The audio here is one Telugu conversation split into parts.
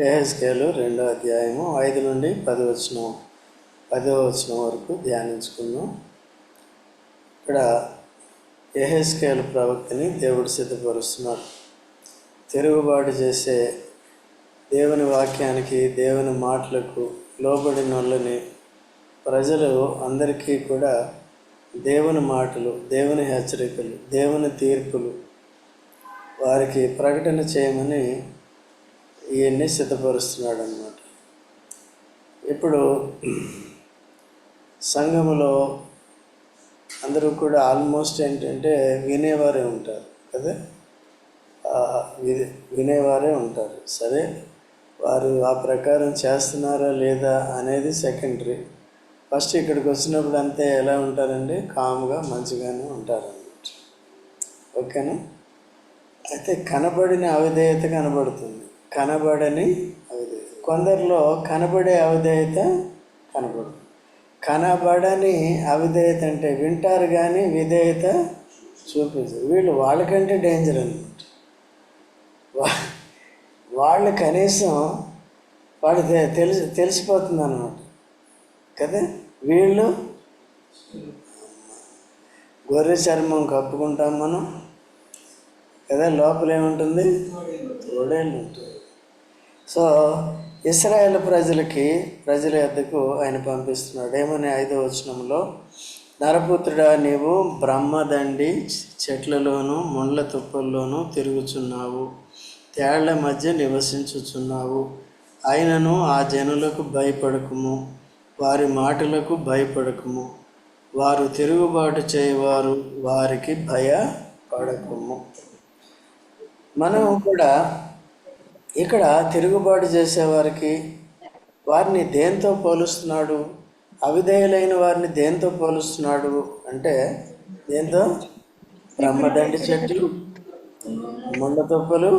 ఏహెస్కేలు రెండో అధ్యాయము ఐదు నుండి పది వచనం పదవ వచనం వరకు ధ్యానించుకున్నాం ఇక్కడ ఏహెస్కేలు ప్రవక్తని దేవుడు సిద్ధపరుస్తున్నాడు. తిరుగుబాటు చేసే దేవుని వాక్యానికి దేవుని మాటలకు లోబడిన వాళ్ళని ప్రజలు అందరికీ కూడా దేవుని మాటలు దేవుని హెచ్చరికలు దేవుని తీర్పులు వారికి ప్రకటన చేయమని ఇవన్నీ సిద్ధపరుస్తున్నాడు అనమాట ఇప్పుడు సంఘములో అందరూ కూడా ఆల్మోస్ట్ ఏంటంటే వినేవారే ఉంటారు కదా? వి- వినేవారే ఉంటారు. సరే వారు ఆ ప్రకారం చేస్తున్నారా లేదా అనేది సెకండరీ. ఫస్ట్ ఇక్కడికి వచ్చినప్పుడు అంతే ఎలా ఉంటారండి? కామ్గా మంచిగానే ఉంటారన్నమాట. ఓకేనా? అయితే కనబడిన అవిధేయత కనబడుతుంది. కనబడని అవిధేయత కొందరిలో కనబడే అవిధేయత కనబడు. కనబడని అవిధేయత అంటే వింటారు కానీ విధేయత చూపించరు. వీళ్ళు వాళ్ళకంటే డేంజర్ అనమాట వా- వాళ్ళు కనీసం వాళ్ళు తెలిసి తెలిసిపోతుంది అనమాట కదా? వీళ్ళు గొర్రె చర్మం కప్పుకుంటాం మనం. కదా? లోపల ఏముంటుంది తోడేళ్ళు ఉంటుంది సో ఇస్రాయేల్ ప్రజలకి ప్రజల యొద్దకు ఆయన పంపిస్తున్నాడు. ఏమని ఐదో వచనంలో నరపుత్రుడా నీవు బ్రహ్మదండి చెట్లలోను ముండ్ల తుప్పల్లోనూ తిరుగుచున్నావు. తేళ్ళ మధ్య నివసించుచున్నావు. ఆయనను ఆ జనులకు భయపడకుము. వారి మాటలకు భయపడకుము. వారు తిరుగుబాటు చేయవారు వారికి భయపడకుము. మనం కూడా ఇక్కడ తిరుగుబాటు చేసేవారికి వారిని దేంతో పోలుస్తున్నాడు? అవిధేయులైన వారిని దేంతో పోలుస్తున్నాడు అంటే దేంతో? బ్రహ్మదండి చెట్టు ముండతుప్పలు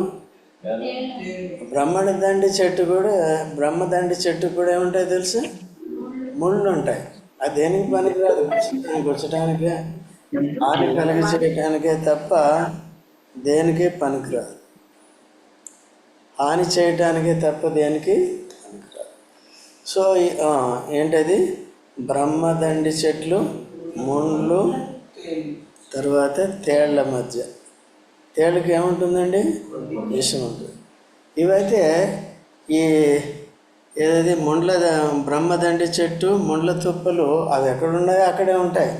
బ్రహ్మదండి చెట్టు కూడా బ్రహ్మదండి చెట్టు కూడా ఏముంటాయి తెలుసు? ముళ్ళు ఉంటాయి. అది దేనికి పనికిరాదు? గుచ్చటానికే హాని కలిగి చేయటానికే తప్ప దేనికి పనికిరాదు? హాని చేయటానికే తప్ప దేనికి? సో ఏంటది? బ్రహ్మదండి చెట్లు ముండ్లు తర్వాత తేళ్ళ మధ్య. తేళ్ళకి ఏముంటుందండి? విషం ఉంటుంది. ఇవైతే ఈ ఏదైతే ముండ్ల బ్రహ్మదండి చెట్టు ముండ్ల తుప్పలు అవి ఎక్కడున్నాయో అక్కడే ఉంటాయి.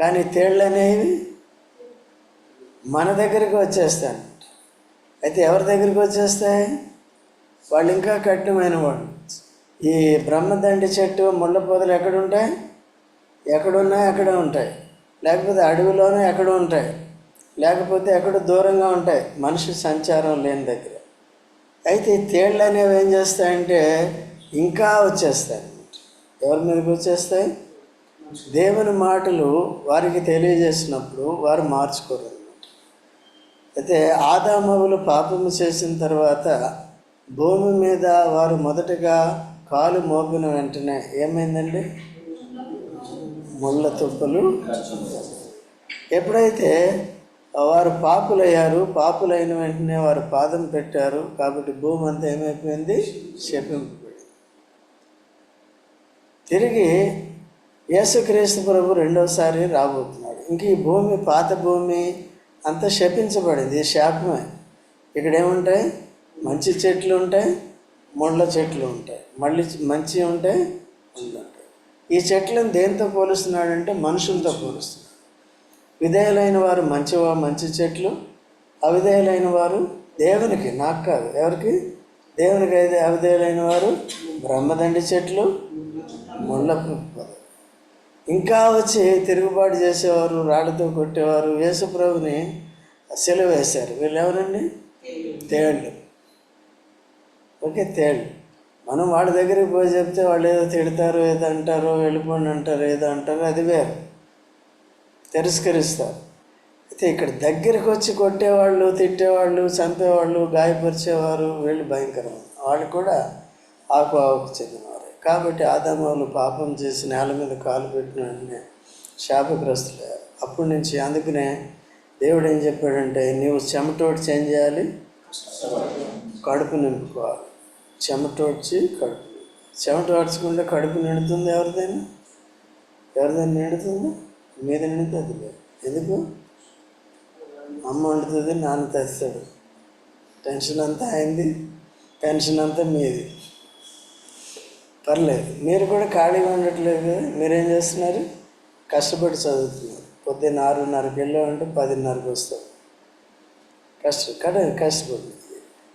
కానీ తేళ్ళు అనేవి మన దగ్గరికి వచ్చేస్తాను అయితే ఎవరి దగ్గరికి వచ్చేస్తాయి వాళ్ళు ఇంకా కఠినమైన వాళ్ళు ఈ బ్రహ్మదండి చెట్టు ముళ్ళ పొదలు ఎక్కడ ఉంటాయి ఎక్కడున్నాయి అక్కడే ఉంటాయి. లేకపోతే అడవిలోనే ఎక్కడ ఉంటాయి. లేకపోతే ఎక్కడ దూరంగా ఉంటాయి. మనిషి సంచారం లేని దగ్గర. అయితే ఈ తేళ్ళు అనేవి ఏం చేస్తాయంటే ఇంకా వచ్చేస్తాయి. ఎవరి మీదకి వచ్చేస్తాయి? దేవుని మాటలు వారికి తెలియజేసినప్పుడు వారు మార్చుకోరు. అయితే ఆదామవులు పాపము చేసిన తర్వాత భూమి మీద వారు మొదటగా కాలు మోపిన వెంటనే ఏమైందండి? ముళ్ళ తుప్పలు. ఎప్పుడైతే వారు పాపులయ్యారు పాపులైన వెంటనే వారు పాదం పెట్టారు కాబట్టి భూమి అంతా ఏమైపోయింది? శపింపబడింది. తిరిగి యేసుక్రీస్తు ప్రభు రెండోసారి రాబోతున్నాడు. ఇంక ఈ భూమి పాత భూమి అంతా శపించబడింది. ఇది శాపమే. ఇక్కడ ఏముంటాయి మంచి చెట్లు ఉంటాయి ముళ్ళ చెట్లు ఉంటాయి. మళ్ళీ మంచి ఉంటాయి ముళ్ళు ఉంటాయి. ఈ చెట్లను దేంతో పోలుస్తున్నాడంటే మనుషులతో పోలుస్తున్నాడు. విధేయులైన వారు మంచి మంచి చెట్లు? అవిధేయులైన వారు దేవునికి నాకు కాదు. ఎవరికి? దేవునికి అయితే అవిధేయులైన వారు బ్రహ్మదండి చెట్లు ముళ్ళ ఇంకా వచ్చి తిరుగుబాటు చేసేవారు రాళ్ళతో కొట్టేవారు యేసుప్రభుని సెలవు వేశారు. వీళ్ళు ఎవరండి? తేళ్ళు ఓకే తేళ్ళు మనం వాళ్ళ దగ్గరికి పోయి చెప్తే వాళ్ళు ఏదో తిడతారు ఏదో అంటారు వెళ్ళిపోండి అంటారు ఏదో అంటారు అది వేరు. తిరస్కరిస్తారు. అయితే ఇక్కడ దగ్గరికి వచ్చి కొట్టేవాళ్ళు తిట్టేవాళ్ళు చంపేవాళ్ళు గాయపరిచేవారు వీళ్ళు భయంకరం వాళ్ళు కూడా ఆకు ఆకు చెందిన కాబట్టి ఆదామాలు పాపం చేసి నేల మీద కాలు పెట్టిన వెంటనే శాపగ్రస్తులయ్యారు అప్పటి నుంచి అందుకనే దేవుడు ఏం చెప్పాడంటే నీవు చెమటోటి చేంజ్ చేయాలి? కడుపు నింపుకోవాలి. చెమటోడ్చి కడుపు. చెమటోడ్చకుండా కడుపు నిండుతుంది ఎవరిదైనా? ఎవరిదైనా నిండుతుంది? మీద నిండుతుంది లేదు. ఎందుకు? అమ్మ వండుతుంది నాన్న తెస్తాడు. టెన్షన్ అంతా అయింది. టెన్షన్ అంతా మీది. పర్లేదు. మీరు కూడా ఖాళీగా ఉండట్లేదు. మీరేం చేస్తున్నారు? కష్టపడి చదువుతున్నారు. పొద్దున్న ఆరున్నరకి వెళ్ళామంటే పదిన్నరకు వస్తారు. కష్ట కడ కష్టపడి.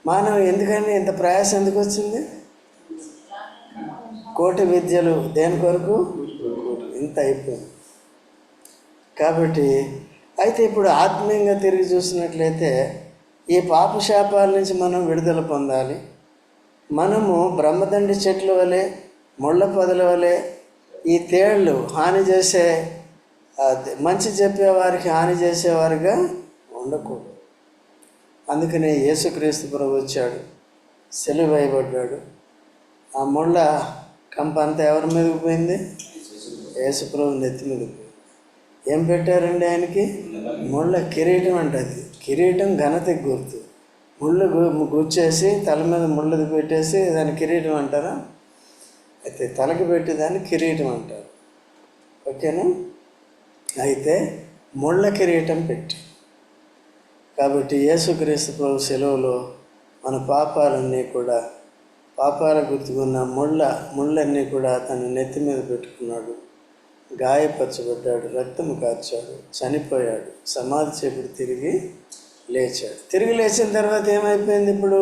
మానవ ఎందుకని ఇంత ప్రయాసం ఎందుకు వచ్చింది? కోటి విద్యలు దేని కొరకు? ఇంత అయిపోయింది. కాబట్టి అయితే ఇప్పుడు ఆత్మీయంగా తిరిగి చూసినట్లయితే ఈ పాపశాపాల నుంచి మనం విడుదల పొందాలి. మనము బ్రహ్మదండి చెట్ల వలె ముళ్ళ పొదల వలె ఈ తేళ్ళు హాని చేసే మంచి చెప్పేవారికి హాని చేసేవారుగా ఉండకూడదు. అందుకనే యేసుక్రీస్తు ప్రభు వచ్చాడు సెలవు వేయబడ్డాడు. ఆ ముళ్ళ కంప అంతా ఎవరి మీదకి పోయింది? యేసు ప్రభు నెత్తి మీదకి పోయింది. ఏం పెట్టారండి ఆయనకి? ముళ్ళ కిరీటం అంటది. కిరీటం ఘనతకి గుర్తు. ముళ్ళు గు- గుచ్చేసి తల మీద ముళ్ళది పెట్టేసి దాన్ని కిరీటం అంటారా? అయితే తలకి పెట్టేదాన్ని కిరీటం అంటారు. ఓకేనా? అయితే ముళ్ళ కిరీటం పెట్టి. కాబట్టి యేసుక్రీస్తు ప్రభు సెలవులో మన పాపాలన్నీ కూడా పాపాల గుర్తుకున్న ముళ్ళ ముళ్ళన్నీ కూడా తన నెత్తి మీద పెట్టుకున్నాడు. గాయపరచబడ్డాడు రక్తం కార్చాడు చనిపోయాడు సమాధి చేపుడు తిరిగి లేచాడు తిరిగి లేచిన తర్వాత ఏమైపోయింది ఇప్పుడు?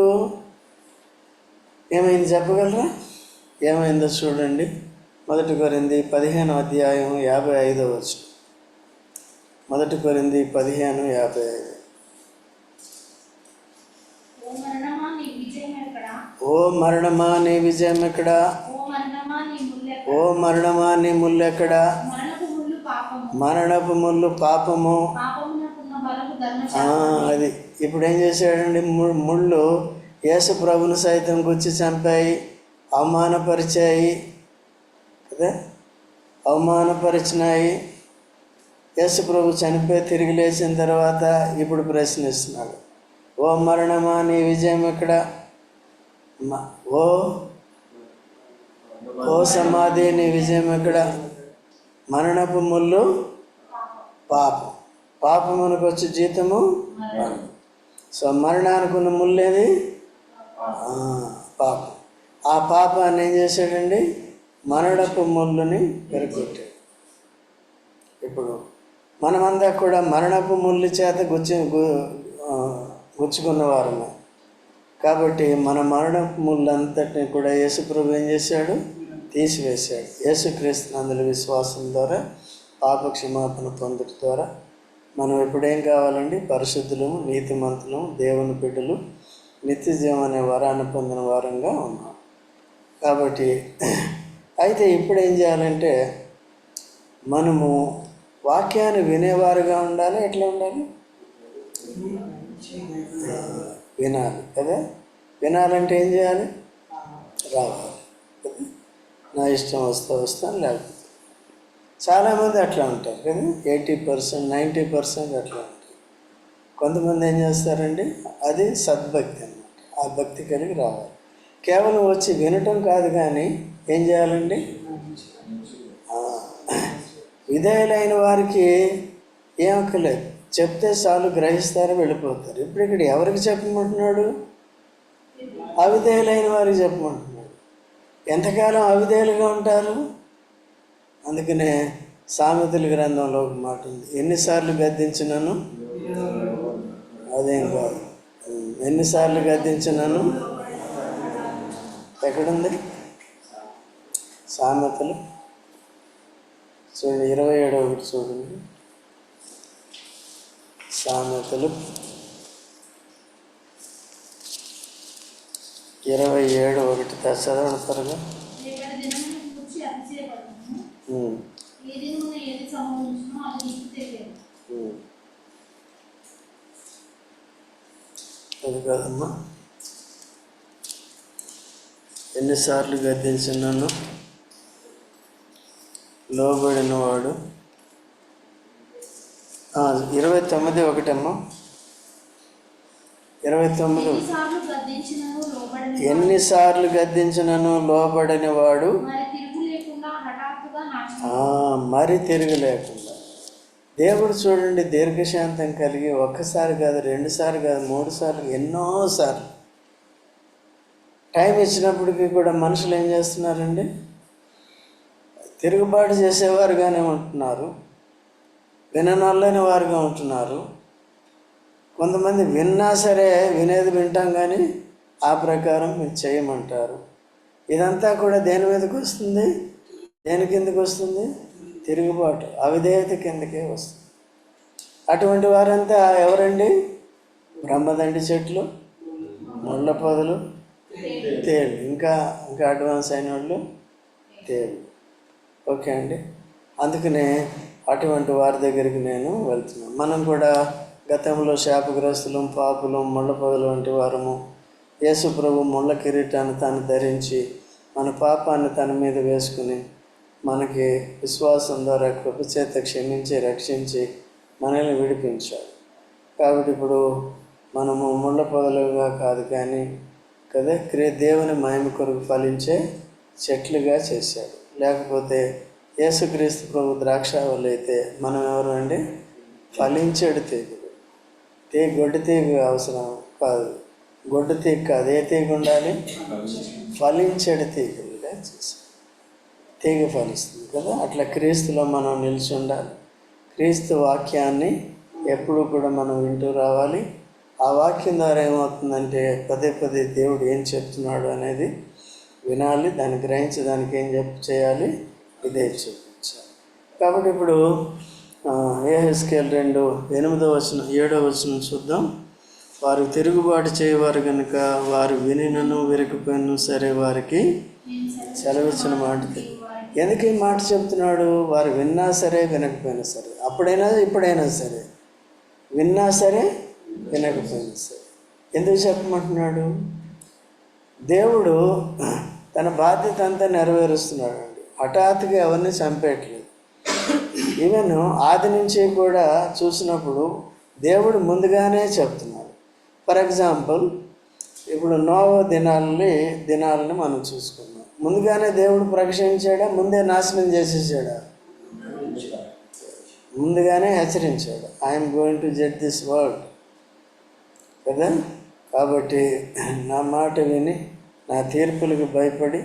ఏమైంది చెప్పగలరా? ఏమైందో చూడండి. మొదటి కొరింది పదిహేను అధ్యాయం యాభై ఐదో వచ్చు మొదటి కొరింది పదిహేను యాభై ఐదు. ఓ మరణమా నీ విజయం ఎక్కడ? ఓ మరణమా నీ ముల్లెక్కడ మరణపు ముళ్ళు పాపము అది. ఇప్పుడు ఏం చేశాడండి? ము- ముళ్ళు యేసు ప్రభుని సైతం గుచ్చి చంపాయి అవమానపరిచాయి. కదా? అవమానపరిచినాయి. యేసు ప్రభు చనిపోయి తిరిగి లేచిన తర్వాత ఇప్పుడు ప్రశ్నిస్తున్నాడు. ఓ మరణమా? నీ విజయం ఎక్కడ? మ- ఓ ఓ సమాధి నీ విజయం ఇక్కడ మరణపు ముళ్ళు పాపం. పాపమునకు వచ్చే జీతము సో మరణానికి ఉన్న ముళ్ళేది? ఆ, పాపం. ఆ పాపాన్ని ఏం చేశాడండి? మరణపు ముళ్ళుని పెరగొట్టాడు ఇప్పుడు మనమంతా కూడా మరణపు ముళ్ళు చేత గుచ్చి గుచ్చుకున్న వారమే. కాబట్టి మన మరణపు ముళ్ళంతటిని కూడా యేసుప్రభు ఏం చేశాడు? తీసివేశాడు. యేసుక్రీస్తు అందులో విశ్వాసం ద్వారా పాప క్షమాపణ పొందుట ద్వారా మనం ఎప్పుడేం కావాలండి? పరిశుద్ధులము నీతిమంతులము దేవుని బిడ్డలు నిత్యజీవం అనే వరాన్ని పొందిన వారంగా ఉన్నాం. కాబట్టి అయితే ఇప్పుడు ఏం చేయాలంటే మనము వాక్యాన్ని వినేవారుగా ఉండాలి? ఎట్లా ఉండాలి? వినాలి కదా? వినాలంటే ఏం చేయాలి? రావాలి నా ఇష్టం వస్తే వస్తాను లేకపోతే చాలామంది అట్లా ఉంటారు కదా ఎయిటీ పర్సెంట్ నైంటీ పర్సెంట్ అట్లా ఉంటారు. కొంతమంది ఏం చేస్తారండి? అది సద్భక్తి అనమాట ఆ భక్తి కలిగి రావాలి. కేవలం వచ్చి వినటం కాదు కానీ ఏం చేయాలండి? విధేయులైన వారికి ఏం అక్కర్లేదు. చెప్తే చాలు గ్రహిస్తారు వెళ్ళిపోతారు. ఇప్పుడు ఇక్కడ ఎవరికి చెప్పమంటున్నాడు? అవిధేయులైన వారికి చెప్పమంటున్నాడు. ఎంతకాలం అవిధేయులుగా ఉంటారు? అందుకనే సామెతల గ్రంథంలో ఒక మాట ఉంది. ఎన్నిసార్లు గద్దించినను? అదేం కాదు. ఎన్నిసార్లు గద్దించినను? ఎక్కడుంది? సామెతలు. చూడండి ఇరవై ఏడో ఒకటి చూడండి. సామెతలు. ఇరవై ఏడు ఒకటి త- చదవండి త్వరగా కాదమ్మా. ఎన్నిసార్లు గద్దించినాను. లోబడిన వాడు ఆ, ఇరవై తొమ్మిది ఒకటమ్మా. ఇరవై తొమ్మిది ఎన్నిసార్లు గద్దించినను లోబడి లోబడని ఎన్నిసార్లు గద్దించినను లోబడని వాడు మరి తిరుగు లేకుండా హఠాత్తుగా నాశనం ఆ, మరి తిరిగి లేకుండా దేవుడు చూడండి దీర్ఘశాంతం కలిగి ఒక్కసారి కాదు రెండుసార్లు కాదు మూడుసార్లు ఎన్నోసార్లు. టైం ఇచ్చినప్పటికీ కూడా మనుషులు ఏం చేస్తున్నారండి? తిరుగుబాటు చేసేవారుగానే ఉంటున్నారు. విననొల్లని వారుగా ఉంటున్నారు. కొంతమంది విన్నా సరే వినేది వింటాం కానీ ఆ ప్రకారం మీరు చేయమంటారు. ఇదంతా కూడా దేని మీదకి వస్తుంది? దేని కిందకి వస్తుంది? తిరుగుబాటు అవిధేయత కిందకే వస్తుంది. అటువంటి వారంతా ఎవరండి? బ్రహ్మదండి చెట్లు ముళ్ళ పొదలు తేలు ఇంకా ఇంకా అడ్వాన్స్ అయిన వాళ్ళు తేలు ఓకే అండి. అందుకనే అటువంటి వారి దగ్గరికి నేను వెళ్తున్నాను మనం కూడా గతంలో శాపగ్రస్తులం పాపులం ముళ్ళ పొదలు వంటి వారము యేసు ప్రభు ముళ్ళ కిరీటాన్ని తాను ధరించి మన పాపాన్ని తన మీద వేసుకుని మనకి విశ్వాసం ద్వారా కృప చేత క్షమించి రక్షించి మనల్ని విడిపించాడు. కాబట్టి ఇప్పుడు మనము ముళ్ళ పొదలుగా కాదు కానీ కదా క్రీ దేవుని మహిమ కొరకు ఫలించే చెట్లుగా చేశాడు. లేకపోతే యేసుక్రీస్తు ప్రభు ద్రాక్షావళి అయితే మనం ఎవరు అండి? ఫలించాడు తీగుడు తీగ గొడ్డు తీగ అవసరం కాదు. గొడ్డు తీగ కాదు. ఏ తీగ ఉండాలి? ఫలించాడు. తీగలుగా చేశాడు తీగ ఫలిస్తుంది కదా? అట్లా క్రీస్తులో మనం నిలిచి ఉండాలి క్రీస్తు వాక్యాన్ని ఎప్పుడు కూడా మనం వింటూ రావాలి. ఆ వాక్యం ద్వారా ఏమవుతుందంటే పదే పదే దేవుడు ఏం చెప్తున్నాడు అనేది వినాలి దాన్ని గ్రహించి దానికి ఏం చెప్ చేయాలి ఇదే చూపించాలి. కాబట్టి ఇప్పుడు ఏహెస్కేల్ రెండు ఎనిమిదో వచ్చిన ఏడో వచ్చిన చూద్దాం. వారు తిరుగుబాటు చేయవారు కనుక వారు వినినను విరకపోయినను సరే వారికి సెలవిచ్చిన మాటకి. ఎందుకు ఈ మాట చెప్తున్నాడు? వారు విన్నా సరే వినకపోయినా సరే. అప్పుడైనా ఇప్పుడైనా సరే. విన్నా సరే వినకపోయినా సరే. ఎందుకు చెప్పమంటున్నాడు? దేవుడు తన బాధ్యత అంతా నెరవేరుస్తున్నాడు అండి హఠాత్తుగా ఎవరిని చంపేయట్లేదు. ఈవెన్ ఆది నుంచి కూడా చూసినప్పుడు దేవుడు ముందుగానే చెప్తున్నాడు. ఫర్ ఎగ్జాంపుల్ ఇప్పుడు నోవ దినాలని దినాలని మనం చూసుకున్నాం ముందుగానే దేవుడు ప్రకటించాడా? ముందే నాశనం చేసేసాడా? ముందుగానే హెచ్చరించాడు. I'm going to jet this world కదా? కాబట్టి నా మాట విని నా తీర్పులకు భయపడి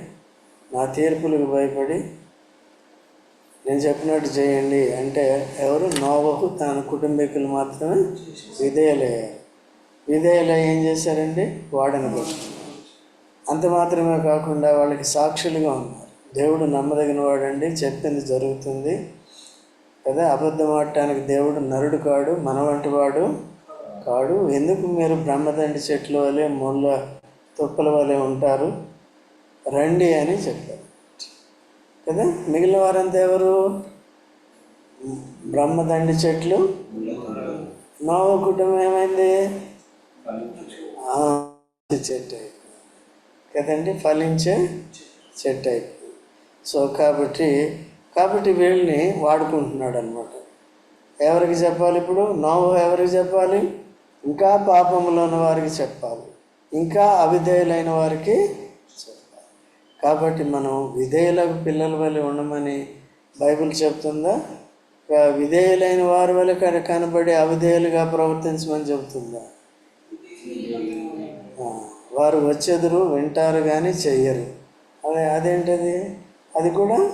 నా తీర్పులకు భయపడి నేను చెప్పినట్టు చేయండి అంటే ఎవరు? నోవకు తన కుటుంబీకులు మాత్రమే విధేయులయ్యారు. విధేయులై ఏం చేశారండి? వాడని పట్టుకున్నారు అంత మాత్రమే కాకుండా వాళ్ళకి సాక్షులుగా ఉన్నారు. దేవుడు నమ్మదగిన వాడండి చెప్పింది జరుగుతుంది. కదా? అబద్ధం ఆడటానికి దేవుడు నరుడు కాడు మన వంటి వాడు కాడు. ఎందుకు మీరు బ్రహ్మదండి చెట్ల వలె ముళ్ళ తుప్పల వలె ఉంటారు? రండి అని చెప్పారు. కదా? మిగిలిన వారంతా ఎవరు? బ్రహ్మదండి చెట్లు? నోవ కుటుంబం ఏమైంది? ఆ, చెట్టు. కదండి? ఫలించే చెట్టు అయిపోయింది సో కాబట్టి కాబట్టి వీళ్ళని వాడుకుంటున్నాడు అనమాట ఎవరికి చెప్పాలి ఇప్పుడు? నోవు ఎవరికి చెప్పాలి? ఇంకా పాపంలో ఉన్న వారికి చెప్పాలి. ఇంకా అవిధేయులైన వారికి చెప్పాలి. కాబట్టి మనం విధేయులకు పిల్లల వల్ల ఉండమని బైబిల్ చెప్తుందా? విధేయులైన వారి వల్ల కన- కనబడి అవిధేయులుగా ప్రవర్తించమని చెబుతుందా వారు వచ్చెదురు వింటారు కానీ చెయ్యరు. అదే అదేంటది? అది కూడా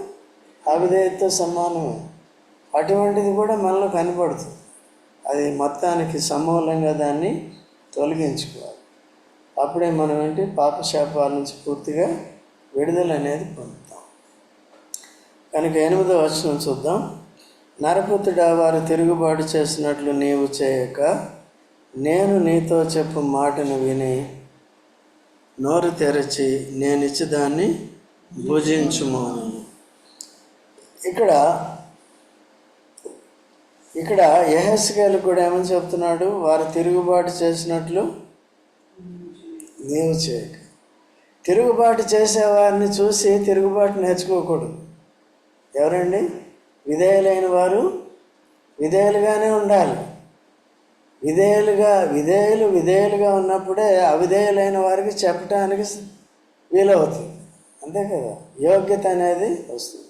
అవిధేయతతో సమానమే అటువంటిది కూడా మనలో కనపడుతుంది అది మొత్తానికి సమూలంగా దాన్ని తొలగించుకోవాలి. అప్పుడే మనం ఏంటి? పాపశాపాల నుంచి పూర్తిగా విడుదల అనేది పొందుతాం. కనుక ఎనిమిదో వచనం చూద్దాం. నరపుత్రుడా వారు తిరుగుబాటు చేసినట్లు నీవు చేయక నేను నీతో చెప్పు మాటను విని నోరు తెరచి నేను ఇచ్చి దాన్ని భుజించుము. ఇక్కడ ఇక్కడ యహస్కేలు కూడా ఏమని చెప్తున్నాడు? వారు తిరుగుబాటు చేసినట్లు నీవు చేయక. తిరుగుబాటు చేసేవారిని చూసి తిరుగుబాటు నేర్చుకోకూడదు. ఎవరండి? విధేయులైన వారు? విధేయులుగానే ఉండాలి. విధేయులుగా విధేయులు విధేయులుగా ఉన్నప్పుడే అవిధేయులైన వారికి చెప్పడానికి వీలవుతుంది. అంతే కదా? యోగ్యత అనేది వస్తుంది.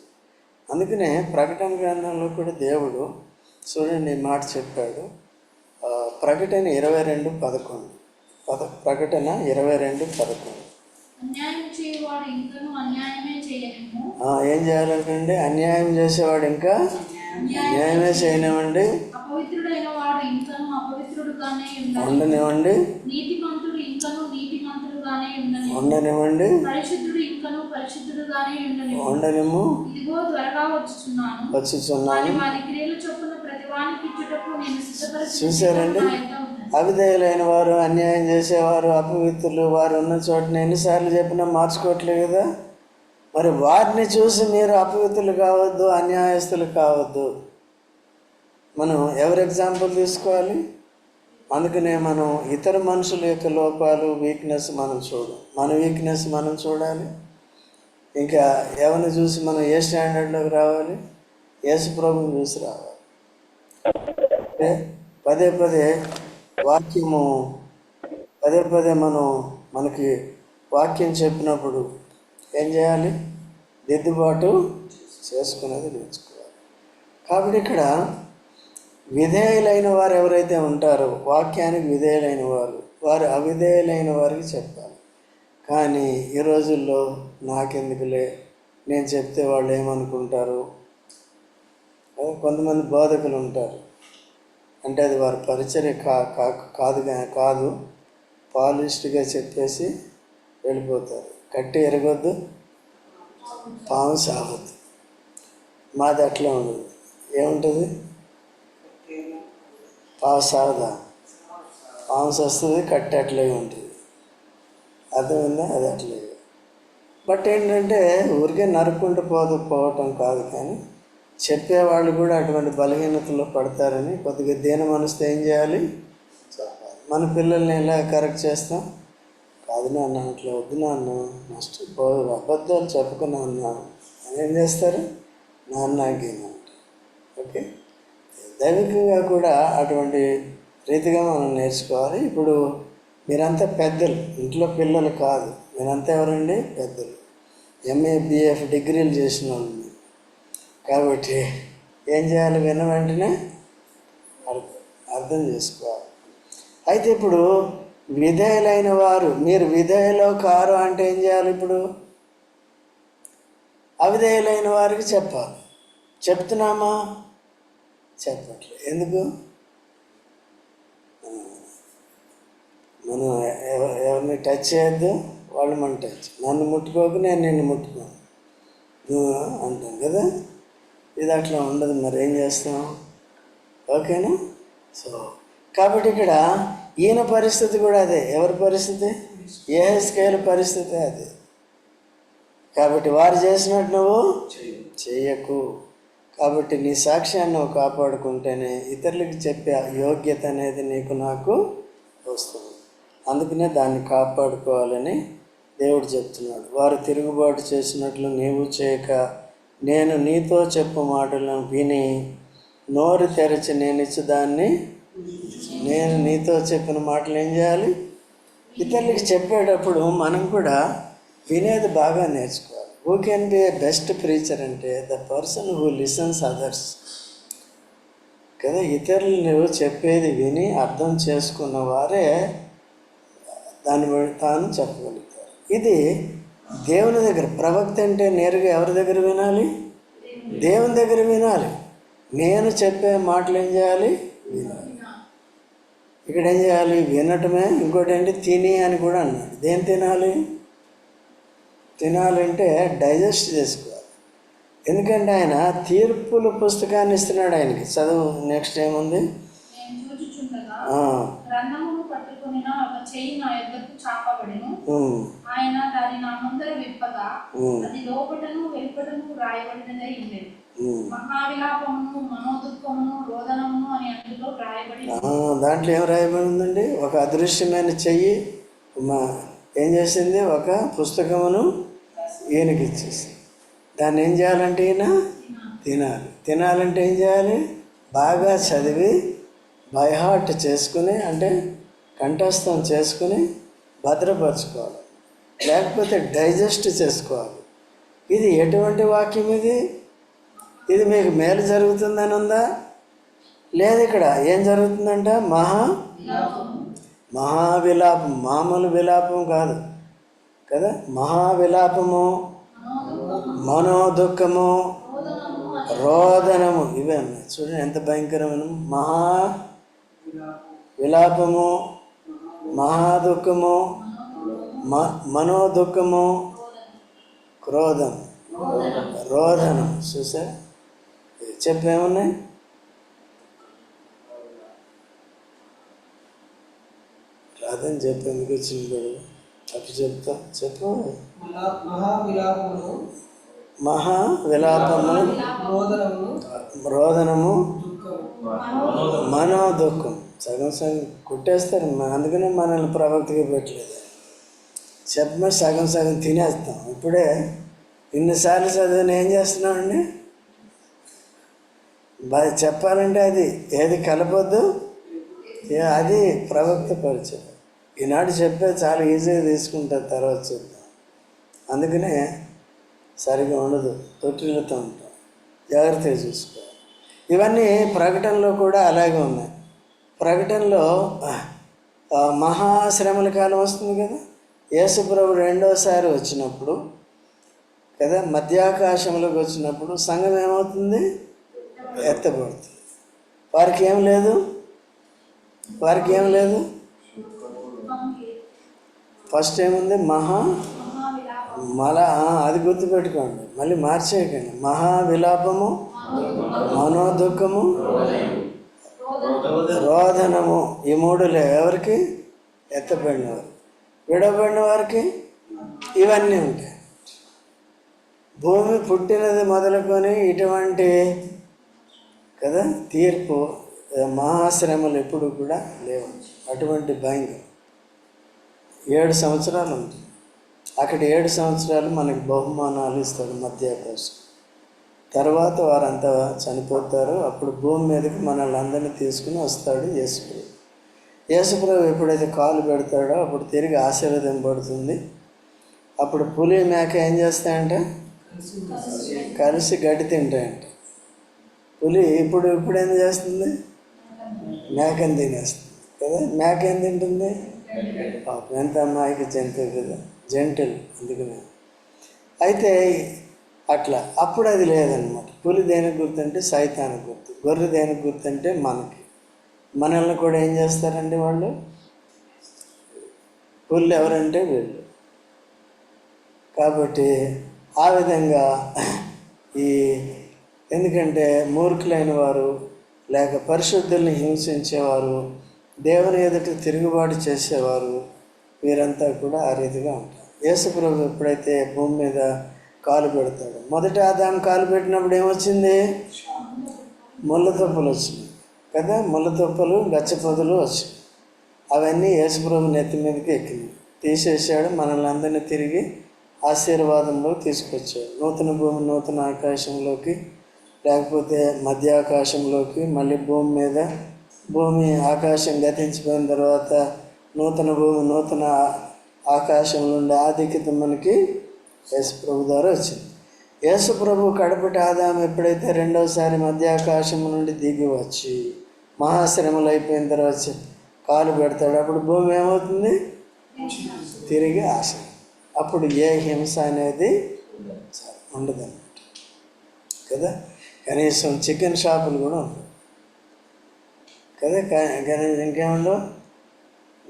అందుకనే ప్రకటన గ్రంథంలో కూడా దేవుడు చూడండి ఈ మాట చెప్పాడు. ప్రకటన ఇరవై రెండు పదకొండు. పద ప్రకటన ఇరవై రెండు పదకొండు. ఏం చేయాలంటే అన్యాయం చేసేవాడు ఇంకా అన్యాయమే చేయనివ్వండి. ఉండని ఉండనివ్వండి. నీతిమంతుడు ఇంకను నీతిమంతుడుగానే ఉండని ఉండనివ్వండి. పరిశుద్ధుడు ఇంకను పరిశుద్ధుడుగానే ఉండని ఇదిగో త్వరగా వచ్చుచున్నాను. వచ్చుచున్నాను. వారి క్రియలు చొప్పున నేను ఉన్నది. అవిధేయులైన వారు అన్యాయం చేసేవారు అపవిత్రులు వారు ఉన్న చోటని ఎన్నిసార్లు చెప్పినా మార్చుకోవట్లేదు కదా? మరి వారిని చూసి మీరు అపవిత్రులు కావద్దు అన్యాయస్తులు కావద్దు. మనం ఎవరి ఎగ్జాంపుల్ తీసుకోవాలి? అందుకనే మనం ఇతర మనుషుల యొక్క లోపాలు వీక్నెస్ మనం చూడం మన వీక్నెస్ మనం చూడాలి. ఇంకా ఎవరిని చూసి మనం ఏ స్టాండర్డ్లోకి రావాలి? యేసు ప్రభుని చూసి రావాలి. అంటే పదే పదే వాక్యము పదే పదే మనం మనకి వాక్యం చెప్పినప్పుడు ఏం చేయాలి? దిద్దుబాటు చేసుకునేది నేర్చుకోవాలి. కాబట్టి ఇక్కడ విధేయులైన వారు ఎవరైతే ఉంటారో వాక్యానికి విధేయులైన వారు వారు అవిధేయులైన వారికి చెప్పాలి. కానీ ఈ రోజుల్లో నాకెందుకులే? నేను చెప్తే వాళ్ళు ఏమనుకుంటారు? కొంతమంది బోధకులు ఉంటారు. అంటే అది వారి పరిచర్య కా కా- కాదు కాదు. పాలిస్ట్గా చెప్పేసి వెళ్ళిపోతారు. కట్టి ఎరగొద్దు పాము సాగొద్దు మాది అట్లా ఉండదు ఏముంటుంది? పాము సాగదా పాము వస్తుంది కట్టి అట్లే ఉంటుంది. అర్థమైందా? అది అట్లే. బట్ ఏంటంటే ఊరికే నరుక్కుంటూ పోదు పోవటం కాదు కానీ చెప్పేవాళ్ళు కూడా అటువంటి బలహీనతలో పడతారని కొద్దిగా దీన మనసుతో ఏం చేయాలి? మన పిల్లల్ని ఎలా కరెక్ట్ చేస్తాం? కాదు నాన్న అట్లా వద్దు నాన్న. నష్టపోదు అబద్ధాలు చెప్పుకున్నా అన్న ఏం చేస్తారు? నాన్న గేమ్ దైవికంగా కూడా అటువంటి రీతిగా మనం నేర్చుకోవాలి. ఇప్పుడు మీరంతా పెద్దలు ఇంట్లో పిల్లలు కాదు. మీరంతా ఎవరండి? పెద్దలు. ఎంఏ బిఎఫ్ డిగ్రీలు చేసిన వాళ్ళు కాబట్టి ఏం చేయాలి? విన్న వెంటనే అర్థం చేసుకోవాలి. అయితే ఇప్పుడు విధేయులైన వారు మీరు విధేయులో కారు అంటే ఏం చేయాలి ఇప్పుడు? అవిధేయులైన వారికి చెప్పాలి. చెప్తున్నామా? చెప్పట్లేదు ఎందుకు? మనం ఎవ- ఎవరిని టచ్ చేయొద్దు వాళ్ళు మనం టచ్. నన్ను ముట్టుకోకు నేను నిన్ను ముట్టుకోను. అంటాం కదా? ఇది అట్లా ఉండదు మరి ఏం చేస్తాం? ఓకేనా? సో కాబట్టి ఇక్కడ ఈయన పరిస్థితి కూడా అదే. ఎవరి పరిస్థితి? ఏ స్కేల్ పరిస్థితి అదే. కాబట్టి వారు చేసినట్టు నువ్వు చెయ్యకు. కాబట్టి నీ సాక్ష్యాన్ని నువ్వు కాపాడుకుంటేనే ఇతరులకు చెప్పే యోగ్యత అనేది నీకు నాకు వస్తుంది. అందుకనే దాన్ని కాపాడుకోవాలని దేవుడు చెప్తున్నాడు. వారు తిరుగుబాటు చేసినట్లు నీవు చేయక నేను నీతో చెప్పు మాటలను విని నోరు తెరచి నేను ఇచ్చి దాన్ని నేను నీతో చెప్పిన మాటలు ఏం చేయాలి? ఇతరులకి చెప్పేటప్పుడు మనం కూడా వినేది బాగా నేర్చుకోవాలి. Who can be a best preacher అంటే the person who listens others కదా ఇతరులు నువ్వు చెప్పేది విని అర్థం చేసుకున్న వారే దాన్ని తాను చెప్పగలుగుతారు. ఇది దేవుని దగ్గర ప్రవక్త అంటే నేరుగా ఎవరి దగ్గర వినాలి? దేవుని దగ్గర వినాలి. నేను చెప్పే మాటలు ఏం చేయాలి? వినాలి. ఇక్కడ ఏం చేయాలి? వినటమే. ఇంకోటి ఏంటి? తిని అని కూడా అన్నాడు దేని తినాలి? తినాలంటే డైజెస్ట్ చేసుకోవాలి. ఎందుకంటే ఆయన తీర్పుల పుస్తకాన్ని ఇస్తున్నాడు ఆయనకి. చదువు నెక్స్ట్ ఏముంది? నేను చూచుచుండగా ఆ, గ్రంథమును పట్టుకొనిన ఒక చెయ్యి నా యొద్దకు చాపబడెను. ఉమ్, ఆయన దాని నా ముందర విప్పగా ఉమ్, అది లోపటను వెలుపటను రాయబడినదై ఉండేది ఉమ్. మహావిలాపమును మనోదుఃఖమును రోదనమును అని అందులో రాయబడి ఆ, దాంట్లో ఏం రాయబడి ఉందండి ఒక అదృశ్యమైన చెయ్యి మా ఏం చేసింది? ఒక పుస్తకమును ఈయనకిచ్చేసి దాన్ని ఏం చేయాలంటే ఈయన? తినాలి. తినాలంటే ఏం చేయాలి? బాగా చదివి బైహార్ట్ చేసుకుని అంటే కంఠస్థం చేసుకుని భద్రపరచుకోవాలి. లేకపోతే డైజెస్ట్ చేసుకోవాలి. ఇది ఎటువంటి వాక్యం ఇది? ఇది మీకు మేలు జరుగుతుందని ఉందా? లేదు ఇక్కడ. ఏం జరుగుతుందంట? మహా మహావిలాపం మామూలు విలాపం కాదు. కదా? మహావిలాపము మనోదుఖము రోదనము ఇవే చూడండి ఎంత భయంకరమైన మహా విలాపము మహాదుఖము మ మనోదుఖము క్రోధం రోదనం. చూసా చెప్పేమున్నాయి? రాదని చెప్పి ఎందుకు వచ్చింది గొడవ అప్పు చెప్తా. చెప్పు. మహా- విలాపము. రోదనము. దుఃఖము. మనోదుఖం. సగం సగం కుట్టేస్తారు. అందుకనే మనల్ని ప్రవక్తగా పెట్టలేదు. చెప్పమే సగం సగం తినేస్తాం. ఇప్పుడే ఇన్నిసార్లు చదివిన ఏం చేస్తున్నామండి? బాగా చెప్పాలంటే అది ఏది కలపొద్దు? అది ప్రవక్త పరిచయం. ఈనాడు చెప్పేది చాలా ఈజీగా తీసుకుంటారు తర్వాత చూద్దాం. అందుకనే సరిగా ఉండదు తొట్టిలతో ఉంటాం. జాగ్రత్తగా చూసుకోవాలి. ఇవన్నీ ప్రకటనలో కూడా అలాగే ఉన్నాయి. ప్రకటనలో మహాశ్రమల కాలం వస్తుంది కదా? యేసుప్రభు రెండోసారి వచ్చినప్పుడు కదా? మధ్యాకాశంలోకి వచ్చినప్పుడు సంఘం ఏమవుతుంది? ఎత్తబడుతుంది. వారికి ఏం లేదు? వారికి ఏం లేదు? ఫస్ట్ ఏముంది? మహా మల అది గుర్తుపెట్టుకోండి. మళ్ళీ మార్చేయకండి. మహా విలాపము మనోదుఖము రోధనము ఈ మూడు ఎవరికి? ఎత్తబడిన వారు విడబడిన వారికి ఇవన్నీ ఉంటాయి. భూమి పుట్టినది మొదలుకొని ఇటువంటి కదా తీర్పు మహాశ్రమలు ఎప్పుడు కూడా లేవు. అటువంటి భయంకరం ఏడు సంవత్సరాలు ఉంది. అక్కడ ఏడు సంవత్సరాలు మనకి బహుమానాలు ఇస్తాడు మధ్యాకాశం తర్వాత వారంతా చనిపోతారు. అప్పుడు భూమి మీదకి మనల్ని అందరినీ తీసుకుని వస్తాడు యేసుప్రభు. యేసుప్రభు ఎప్పుడైతే కాలు పెడతాడో అప్పుడు తిరిగి ఆశీర్వదింపబడుతుంది అప్పుడు పులి మేక ఏం చేస్తాయంటే? కలిసి గడ్డి తింటాయంట. పులి ఇప్పుడు ఇప్పుడు ఏం చేస్తుంది? మేకని తినేస్తుంది. కదా? మేక ఏం తింటుంది? పాపం ఎంత అమ్మాయికి జంతువు కదా. జంటలు అందుకనే. అయితే అట్లా అప్పుడు అది లేదనమాట. పులి దేనికి గుర్తుంటే సైతానికి గుర్తు. గొర్రె దేనికి గుర్తుంటే మనకి. మనల్ని కూడా ఏం చేస్తారండి వాళ్ళు? పుల్లు ఎవరంటే వీళ్ళు. కాబట్టి ఆ విధంగా ఈ ఎందుకంటే మూర్ఖులైన వారు లేక పరిశుద్ధుల్ని హింసించేవారు దేవుని ఎదుట తిరుగుబాటు చేసేవారు వీరంతా కూడా ఆ రీతిగా ఉంటారు. యేసుప్రభు ఎప్పుడైతే భూమి మీద కాలు పెడతాడు మొదట ఆదాం కాలు పెట్టినప్పుడు ఏమొచ్చింది? ముళ్ళ తుప్పలు వచ్చినాయి. కదా? ముళ్ళ తుప్పలు గచ్చపొదలు వచ్చాయి అవన్నీ యేసుప్రభు నెత్తి మీదకి ఎక్కినాయి. తీసేసాడు మనల్ని అందరినీ తిరిగి ఆశీర్వాదంలో తీసుకొచ్చాడు. నూతన భూమి నూతన ఆకాశంలోకి లేకపోతే మధ్య ఆకాశంలోకి మళ్ళీ భూమి మీద భూమి ఆకాశం గతించిపోయిన తర్వాత నూతన భూమి నూతన ఆకాశం నుండి ఆధిక్యత మనకి యేసు ప్రభు ద్వారా వచ్చింది. యేసు ప్రభు కడపటి ఆదాం ఎప్పుడైతే రెండోసారి మధ్య ఆకాశం నుండి దిగి వచ్చి మహాశ్రమలు అయిపోయిన తర్వాత కాలు పెడతాడు అప్పుడు భూమి ఏమవుతుంది? తిరిగి ఆశ అప్పుడు ఏ హింస అనేది ఉండదన్నమాట. కదా? కనీసం చికెన్ షాపులు కూడా ఉండవు. కదా? కా- కానీ ఇంకేముండవు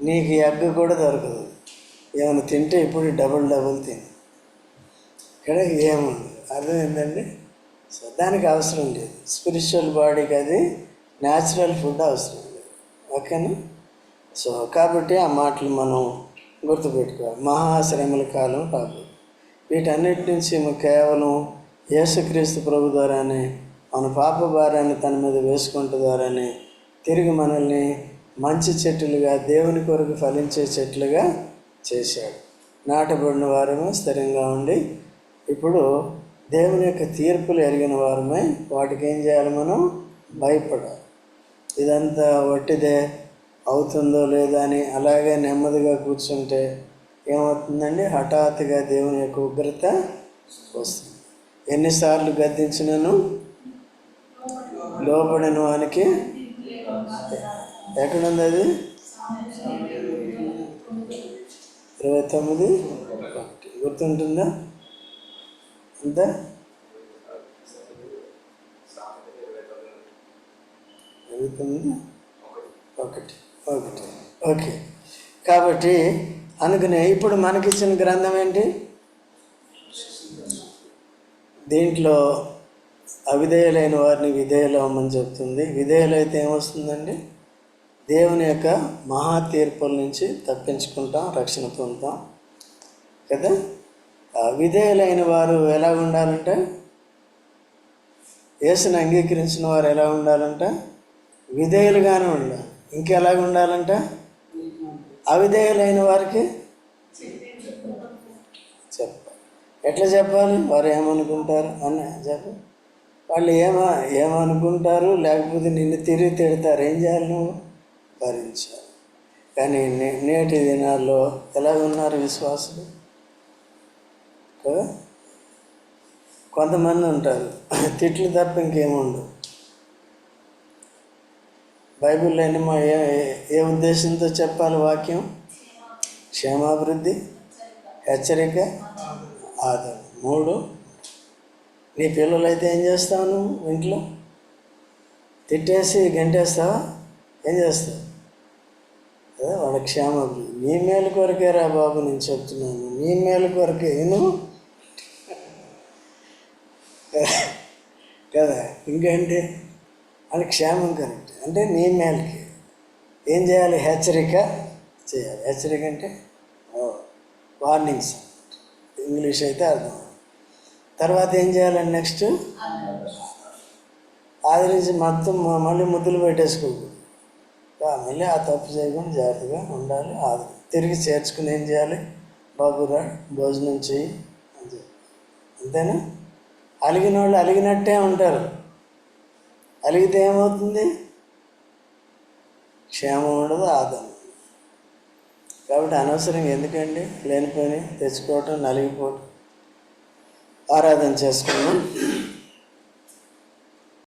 నీకు ఎగ్గ కూడా దొరకదు. ఏమైనా తింటే ఇప్పుడు డబుల్ డబుల్ తిని. ఇక్కడ ఏముంది? అర్థం సో దానికి అవసరం లేదు. స్పిరిచువల్ బాడీకి అది న్యాచురల్ ఫుడ్ అవసరం లేదు. ఓకేనా? సో కాబట్టి ఆ మాటలు మనం గుర్తుపెట్టుకోవాలి. మహాశ్రమల కాలం కాబట్టి వీటన్నిటి నుంచి కేవలం యేసుక్రీస్తు ప్రభు ద్వారానే మన పాప భారాన్ని తన మీద వేసుకుంట ద్వారానే తిరిగి మనల్ని మంచి చెట్లుగా దేవుని కొరకు ఫలించే చెట్లుగా చేశాడు. నాటబడిన వారమే స్థిరంగా ఉండి ఇప్పుడు దేవుని యొక్క తీర్పులు ఎరిగిన వారమే వాటికి ఏం చేయాలి మనం? భయపడాలి. ఇదంతా వట్టిదే అవుతుందో లేదో అని అలాగే నెమ్మదిగా కూర్చుంటే ఏమవుతుందండి? హఠాత్తుగా దేవుని యొక్క ఉగ్రత వస్తుంది. ఎన్నిసార్లు గద్దించినను? లోపడిన వానికి ఎక్కడుంది అది ఇరవై తొమ్మిది ఒకటి గుర్తుంటుందా? అంతా ఇరవై తొమ్మిది ఒకటి. ఒకటి. ఓకే. కాబట్టి అనుకునే ఇప్పుడు మనకిచ్చిన గ్రంథం ఏంటి? దీంట్లో అవిధేయులైన వారిని విధేయులు చెప్తుంది. విధేయులైతే ఏమొస్తుందండి? దేవుని యొక్క మహా తీర్పుల నుంచి తప్పించుకుంటాం రక్షణ పొందుతాం. కదా? విధేయులైన వారు ఎలా ఉండాలంటే? యేసుని అంగీకరించిన వారు ఎలా ఉండాలంటే? విధేయులుగానే ఉండాలి. ఇంకెలాగ ఉండాలంటే? అవిధేయులైన వారికి చెప్పాలి. ఎట్లా చెప్పాలి? వారు ఏమనుకుంటారు? అని చెప్ప వాళ్ళు ఏమా ఏమనుకుంటారు? లేకపోతే నిన్ను తిరిగి తిడతారు. ఏం చేయాలి నువ్వు? భరించాలి. కానీ నే- నేటి దినాల్లో ఎలా ఉన్నారు విశ్వాసులు? కొంతమంది ఉంటారు. తిట్లు తప్ప ఇంకేముండవు బైబిల్లో ఏమో మా ఏ- ఏ ఉద్దేశంతో చెప్పాలి వాక్యం? క్షేమాభివృద్ధి హెచ్చరిక ఆదరణ. మూడు నీ పిల్లలైతే ఏం చేస్తావు నువ్వు ఇంట్లో? తిట్టేసి గంటేస్తావా? ఏం చేస్తావు? అదే వాళ్ళ క్షేమం. నీ మేలు కొరకే రా బాబు నేను చెప్తున్నాను. నీ మేలు కొరకే. నువ్వు కదా ఇంకేంటి? అది క్షేమం కరెక్ట్. అంటే నీ మేలుకి. ఏం చేయాలి? హెచ్చరిక చేయాలి. హెచ్చరిక అంటే వార్నింగ్స్. ఇంగ్లీష్ అయితే అర్థం. తర్వాత ఏం చేయాలండి నెక్స్ట్ ఆదరించి మొత్తం మళ్ళీ ముద్దులు పెట్టేసుకో మళ్ళీ ఆ తప్పు చేయకుండా జాగ్రత్తగా ఉండాలి. ఆదు తిరిగి చేర్చుకుని ఏం చేయాలి? బాబురా భోజనం చేయి అని అంతేనా? అలిగిన వాళ్ళు అలిగినట్టే ఉంటారు. అలిగితే ఏమవుతుంది? క్షేమం ఉండదు ఆదం. కాబట్టి అనవసరం ఎందుకండి? లేనిపోయి తెచ్చుకోవటం నలిగిపోవటం. ఆరాధన చేసుకున్నాం